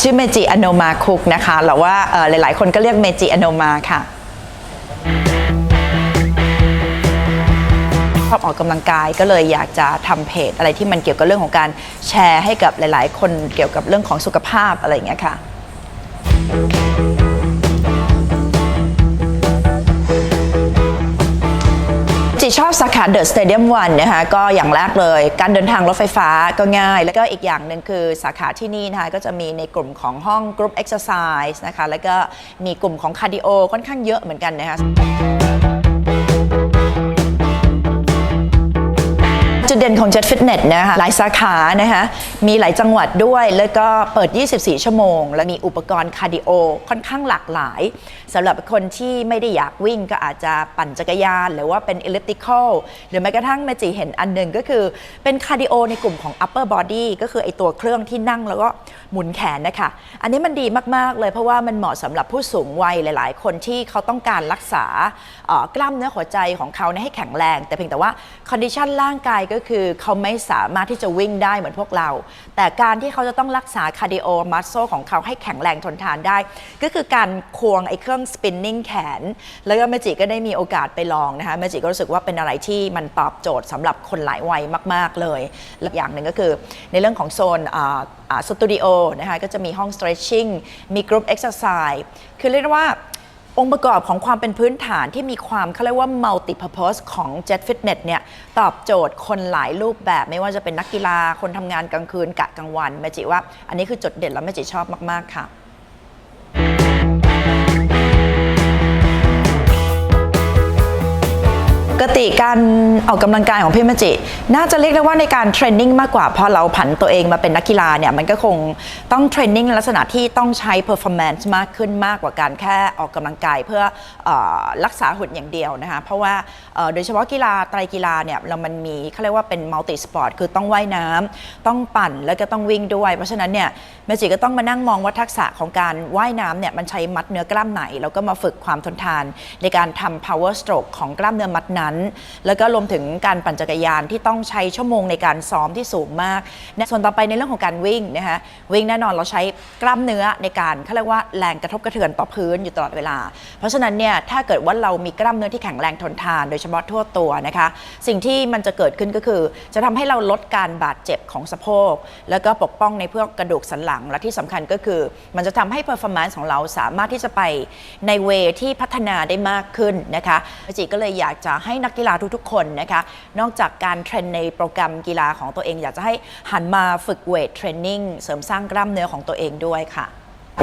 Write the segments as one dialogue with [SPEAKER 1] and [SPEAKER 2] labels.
[SPEAKER 1] ชื่อเมจิอโนมาคุกนะคะหรือว่าหลายๆ คนก็เรียกเมจิอโนมาค่ะชอบออกกำลังกายก็เลยอยากจะทำเพจอะไรที่มันเกี่ยวกับเรื่องของการแชร์ให้กับหลาย ๆ คนเกี่ยวกับเรื่องของสุขภาพอะไรอย่างเงี้ยค่ะ สาขาเดอะสเตเดียมวันนะคะก็อย่างแรกเลย การเดินทางรถไฟฟ้าก็ง่าย แล้วก็อีกอย่างหนึ่งคือสาขาที่นี่นะคะก็จะมีในกลุ่มของห้องกรุ๊ปเอ็กซ์ไซส์นะคะแล้วก็มีกลุ่มของคาร์ดิโอค่อนข้างเยอะเหมือนกันนะคะ นของ Jet Fitness นะคะหลายสาขานะคะมีหลายจังหวัดด้วย แล้วก็เปิด 24 ชั่วโมง และมีอุปกรณ์คาร์ดิโอค่อนข้างหลากหลายสำหรับคนที่ไม่ได้อยากวิ่งก็อาจจะปั่นจักรยาน หรือว่าเป็น elliptical หรือแม้กระทั่งแมจีเห็นอันหนึ่งก็คือเป็นคาร์ดิโอในกลุ่มของ upper body ก็คือไอตัวเครื่องที่นั่งแล้วก็หมุนแขนนะคะอันนี้มันดีมากๆเลยเพราะว่ามันเหมาะสำหรับผู้สูงวัยหลาย ๆ คนที่เขาต้องการรักษากล้ามเนื้อหัวใจของเขาให้แข็งแรง แต่เพียงแต่ว่าคอนดิชันร่างกายก็คือเขาไม่สามารถที่จะวิ่งได้เหมือนพวกเรา แต่การที่เขาจะต้องรักษาคาร์ดิโอมัสโซของเขาให้แข็งแรงทนทานได้ ก็คือการควงไอ้เครื่องสปินนิ่งแขน แล้วก็เมจิก็ได้มีโอกาสไปลองนะคะเมจิก็รู้สึกว่าเป็นอะไรที่มันตอบโจทย์สำหรับคนหลายวัยมาก ๆ เลยและอย่างหนึ่งก็คือในเรื่องของโซนสตูดิโอนะคะก็จะมีห้อง stretching มีกรุ๊ป exercise คือเรียกได้ว่า องค์ประกอบของความเป็นพื้นฐานที่มีความเขาเรียกว่า multi purpose ของ Jet Fitness เนี่ยตอบโจทย์คนหลายรูปแบบ ไม่ว่าจะเป็นนักกีฬาคนทำงานกลางคืนกะกลางวันแม่จิว่า อันนี้คือจุดเด่นแล้วแม่จิชอบมาก ๆ ค่ะ กติการออกกำลังกายของพี่มจิ น่าจะเรียกได้ว่าในการเทรนนิ่งมากกว่าพอเราผันตัวเองมาเป็นนักกีฬาเนี่ยมันก็คงต้องเทรนนิ่งลักษณะที่ต้องใช้ performance มากขึ้นมากกว่าการแค่ออกกำลังกายเพื่ออรักษาหุ่นอย่างเดียวนะคะเพราะว่าโดยเฉพาะกีฬาไตรกีฬาเนี่ยเรามันมีเขาเรียกว่าเป็น multi sport คือต้องว่ายน้ำต้องปั่นแล้วก็ต้องวิ่งด้วย เพราะฉะนั้นเนี่ยเมจิก็ต้องมานั่งมองว่าทักษะของการว่ายน้ำเนี่ยมันใช้มัดเนื้อกล้ามไหน แล้วก็มาฝึกความทนทานในการทำ power stroke ของกล้ามเนื้อมัดนั้นแล้วก็รวมถึงการปั่นจักรยานที่ต้องใช้ชั่วโมงในการซ้อมที่สูงมาก ส่วนต่อไปในเรื่องของการวิ่งนะคะวิ่งแน่นอนเราใช้กล้ามเนื้อในการเขาเรียกว่าแรงกระทบกระเทือนต่อพื้นอยู่ตลอดเวลา เพราะฉะนั้นเนี่ยถ้าเกิดว่าเรามีกล้ามเนื้อที่แข็งแรงทนทาน โดยเฉพาะทั่วตัวนะคะ สิ่งที่มันจะเกิดขึ้นก็คือ จะทำให้เราลดการบาดเจ็บของสะโพก แล้วก็ปกป้องในพวกกระดูกสันหลังและที่สำคัญก็คือ มันจะทำให้ performance ของเราสามารถที่จะไปในเวที่พัฒนาได้มากขึ้นนะคะจิก็เลยอยากจะให้นักกีฬาทุกๆ คนนะคะ นอกจากการเทรนในโปรแกรมกีฬาของตัวเอง อยากจะให้หันมาฝึกเวทเทรนนิ่งเสริมสร้างกล้ามเนื้อของตัวเองด้วยค่ะ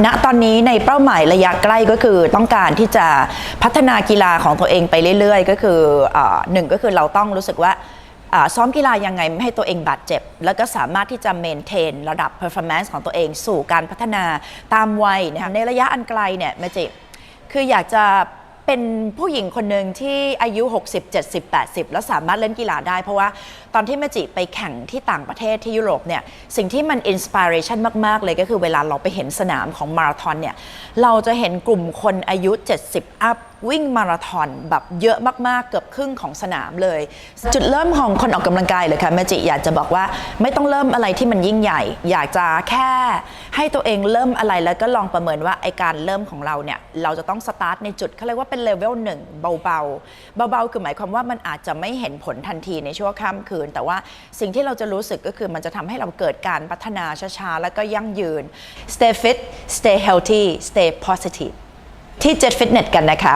[SPEAKER 1] ณตอนนี้ในเป้าหมายระยะใกล้ก็คือต้องการที่จะพัฒนากีฬาของตัวเองไปเรื่อยๆ ก็คืออหนึ่งก็คือเราต้องรู้สึกว่าอ่าซ้อมกีฬายังไงไม่ให้ตัวเองบาดเจ็บ แล้วก็สามารถที่จะเมนเทนระดับ performance ของตัวเองสู่การพัฒนาตามวัยนะคะในระยะอันไกลเนี่ยเมจิคืออยากจะ เป็นผู้หญิงคนหนึ่งที่อายุ 60 70 80 แล้วสามารถเล่นกีฬาได้ เพราะว่าตอนที่เมจิไปแข่งที่ต่างประเทศที่ยุโรปเนี่ยสิ่งที่มันอินสปิเรชันมาก ๆ เลยก็คือเวลาเราไปเห็นสนามของมาราธอนเนี่ยเราจะเห็นกลุ่มคนอายุ 70 อัพวิ่งมาราธอนแบบเยอะมาก ๆ เกือบครึ่งของสนามเลย จุดเริ่มของคนออกกำลังกายเลยค่ะแมจิอยากจะบอกว่าไม่ต้องเริ่มอะไรที่มันยิ่งใหญ่ อยากจะแค่ให้ตัวเองเริ่มอะไรแล้วก็ลองประเมินว่าไอการเริ่มของเราเนี่ยเราจะต้องสตาร์ทในจุดเขาเรียกว่าเป็นเลเวลหนึ่งเบาๆ เบาๆ คือหมายความว่ามันอาจจะไม่เห็นผลทันทีในชั่วข้ามคืน แต่ว่าสิ่งที่เราจะรู้สึกก็คือมันจะทำให้เราเกิดการพัฒนาช้าๆ แล้วก็ยั่งยืน stay fit stay healthy stay positive ที่ Jet Fitness กันนะคะ